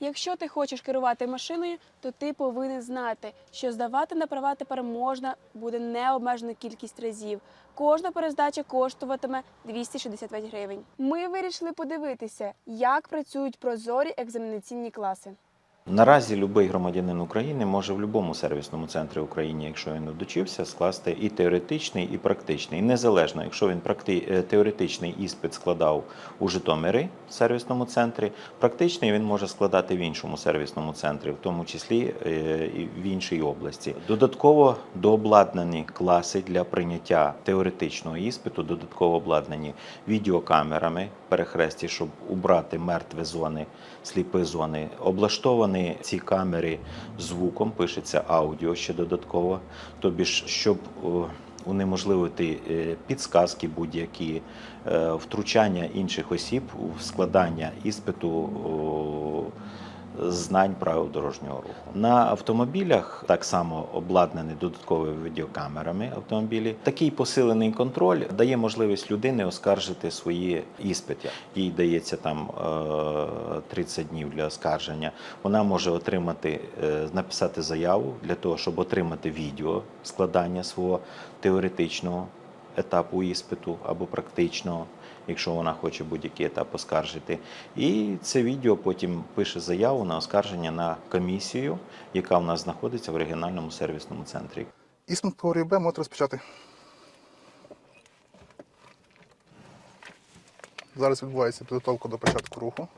Якщо ти хочеш керувати машиною, то ти повинен знати, що здавати на права тепер можна буде необмежену кількість разів. Кожна перездача коштуватиме 265 гривень. Ми вирішили подивитися, як працюють прозорі екзаменаційні класи. Наразі будь-який громадянин України може в будь-якому сервісному центрі України, якщо він дочився, скласти і теоретичний, і практичний. Незалежно, якщо він практи... е, теоретичний іспит складав у Житомирі в сервісному центрі, практичний він може складати в іншому сервісному центрі, в тому числі е, і в іншій області. Додатково дообладнані класи для прийняття теоретичного іспиту, додатково обладнані відеокамерами перехресті, щоб убрати мертві зони, сліпі зони. Облаштовані ці камери звуком, пишеться аудіо ще додатково. Тобі ж, щоб унеможливити е, підсказки будь-які, е, втручання інших осіб в складання іспиту. Знань правил дорожнього руху на автомобілях так само обладнані додатковими відеокамерами автомобілі. Такий посилений контроль дає можливість людини оскаржити свої іспити. Їй дається там е, 30 днів для оскарження. Вона може отримати, е, написати заяву для того, щоб отримати відео складання свого теоретичного етапу іспиту або практичного, якщо вона хоче будь-який етап оскаржити. І це відео потім пише заяву на оскарження на комісію, яка в нас знаходиться в регіональному сервісному центрі. Іспит категорії Б можете розпочати. Зараз відбувається підготовка до початку руху.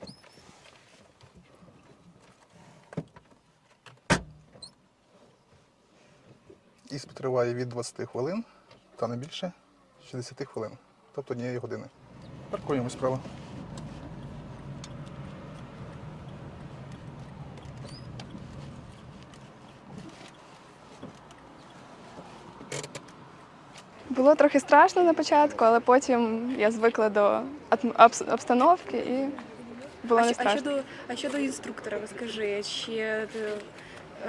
Іспит триває від 20 хвилин та не більше 60 хвилин, тобто однієї години. Паркуємось справа. Було трохи страшно на початку, але потім я звикла до обстановки і було а, не щ- а щодо а щодо інструктора, розкажи, чи е,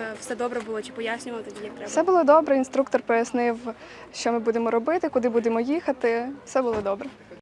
е, все добре було, чи пояснював тоді, як треба? Все було добре. Інструктор пояснив, що ми будемо робити, куди будемо їхати. Все було добре.